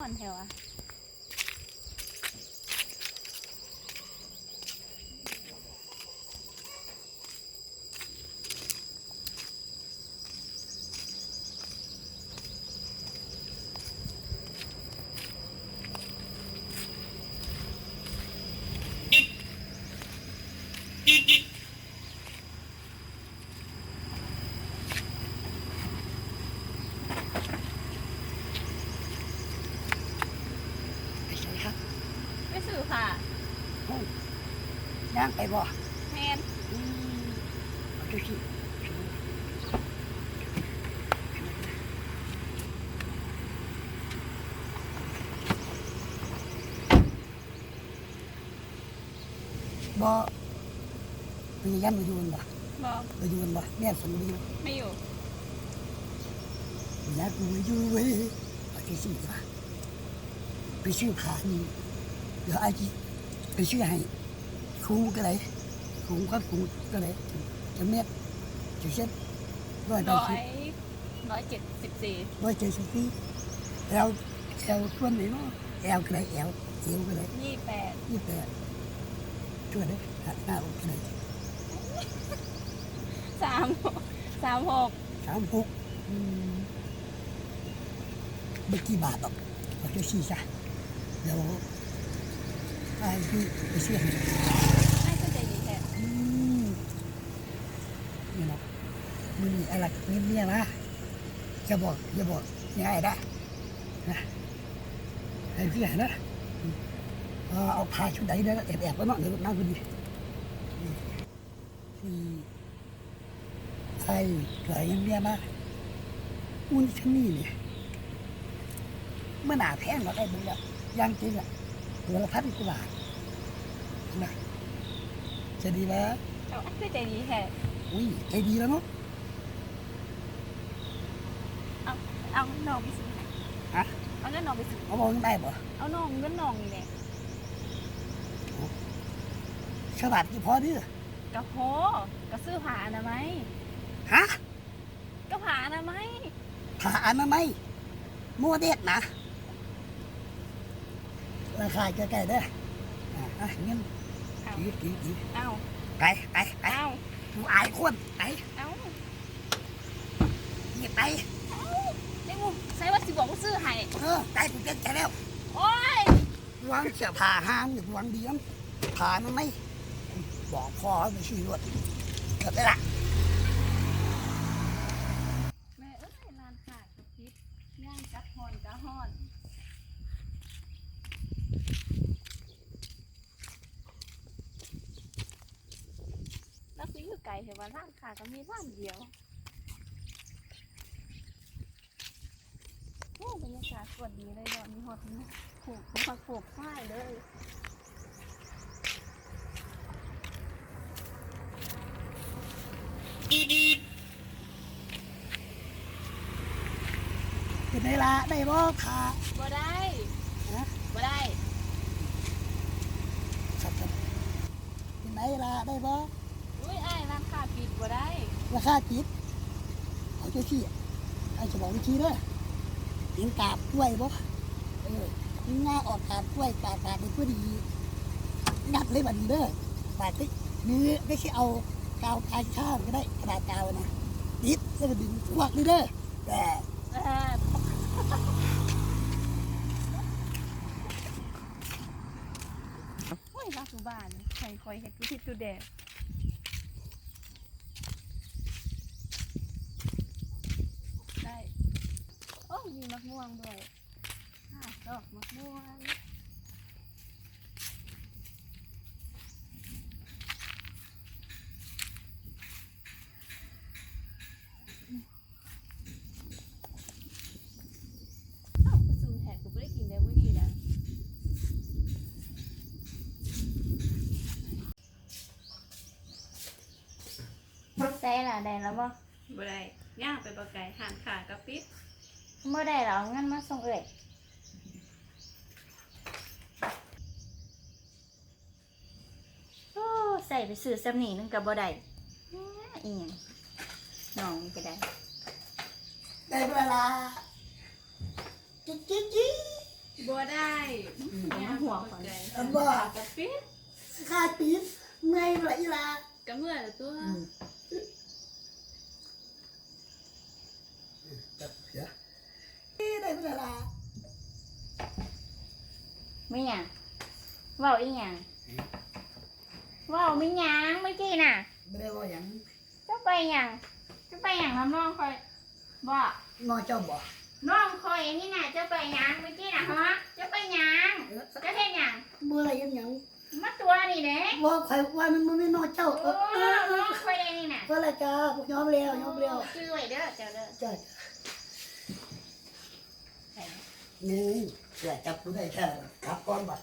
ก่อนแถวอะ ไปใช่ครับ ไปสื่อค่ะย่างไปบ่แมนอืมเอาดูสิบ่มีย่ำมายูนบ่บอกมายูนบ่แม่สมดีบ่ไม่อยู่อยากมาอยู่เว้ยเอาที่สิบ่ไปซื้อผ้านี่เดี๋ยวไอ้ที่ไปซื้อให้ครูก็ได้ครูกับครูก็ได้จะเม็ดจะเช็ดร้อยแปร้ดอสิบยร้อยเจ็ดสิบสี่ร้อยเจ็ดสิบปีแอลแอลส่วนไหนเนาะแอลก็ได้แอลเอวก็ได้ยี่แปดยี่แปดช่วยได้หน้าอกก็ได้สามสามหกสามหกอืมไม่กี่บาทหรอกเอาจะสี่ซะเดี๋ยว ไอ้ที่ไปซื้อให้ให้เข้าใจดีแท้อืมนี่เนาะมันมีอะไรเงี้ยเนี่ยนะจะบอกจะบอกง่ายได้นะให้ซื้อให้นะเอาเอาผ้าชุดไหนเนี่ยแอบแอบๆไว้เนาะเดี๋ยวนั่งพอดีนี่ที่ไอ้เกิดยังเนี่ยมาอุ้นชนนี่เนี่ยเมื่อหนาแพงเราได้บุญแล้วยังจริงอะ ตัวละพันกว่าบาทนะจะดีแล้วเอาเข้าใจดีแท้อุ้ยใจดีแล้วเนาะเอาน้องไปซื้อให้ฮะเอาเงินน้องไปซื้อเขาบอกยังได้บ่เอาน้องเงินน้องนี่แหละฉลาดกี่พอดื้อกระโพกระซื้อผ้าอนามัยฮะกระผ้าอนามัยผ่าอนามัยโมเดสนะ ราคาใกล้ๆเด้ออะอะเงินเอาดีดีดีเอาไปไปไปเอากูอายคนไปเอาหยิบไปในมุมใส่ว่าสิบอกว่าซื้อให้เออใจกูเจ็บใจแล้วโอ้ยวังเสียผ่าห้างหรือวังเดีน้ำผ่าอนามัยบอกพ่อให้ไปชี้รถเกิดได้ละ แม่เอ้ยร้านขาดกระพริบย่างกัดฮอนกะฮอน แล้วคืออยู่ ไกลเห็นว่าร้านค้าก็มีร้านเดียวโอ้บรรยากาศสวยดีเลยเนาะมีฮอตนะปลูกเขามาปลูกฝ้ายเลยเป็นไงละได้บ่ผ่าบ่ได้ฮะบ่ได้ครับเป็นไงละได้บ่ อุ้ยไอ้ายร้านค้าปิดบ่ ได้ราคาจิตเอาจ้าที่ไอ้จะบอกวิธีเด้อกินกาบกล้วยบ่เออกินง่าออกกาบกล้วยกาบกาบเป็นผู้ดีงัดเลยบันเด้อบาดติมือไม่ใช่เอากาวกายข้าวก็ได้กระดาษกาวนะดิดแล้วก็ดึงพวกนี่เด้อแต่เออโอ้ยรักอยู่บ้านคอยคอยๆเห็ดกุทิตุแดด โอ้ มีมะม่วงด้วยห้าดอกมะม่วงเอ้ากูซูมแทนกูไม่ได้กินแล้วมื้อนี้นะได้ล่ะได้แล้วบ่บ่ได้ย่างไปบ่ไก่หันขากับปิด เมื่อได้แล้วเอางั้นมาส่งเอ่ยโอ้ใส่ไปซื้อสำนีนึงกับบ่ได้แหม่อีหยังน้องนี่ก็ได้ ได้เวลาจิ๊กจิ๊กจิ๊กบ่ได้มันห่วงก่อนอันว่ากับปิดค่าปีนไงล่ะอีหลากับเมื่อละตัว อืมจับเสียนี่ ได้เวลาไม่หยังเว้าอีหยังเว้าไม่หยังเมื่อกี้น่ะไม่ได้ว่าอย่างจะไปหยังจะไปหยังน้ำน้องคอยบ่น้องเจ้าบอกน้องคอยนี่น่ะจะไปหยังเมื่อกี้น่ะฮะจะไปหยังเออจะเฮ็ดหยังเมื่อไรยังหยังมาตัวนี่เด้ว่าใครว่ามันมันไม่น้องเจ้าเอโอ้อเออเอน้อองคอยได้นี่น่ะเมื่อไรจ้าพวกยอมแล้วยอมแล้วชื่อไว้เด้อเจ้าเด้อจ้า นี่เสียจับผู้ได้แค่กลับก้อนบัตร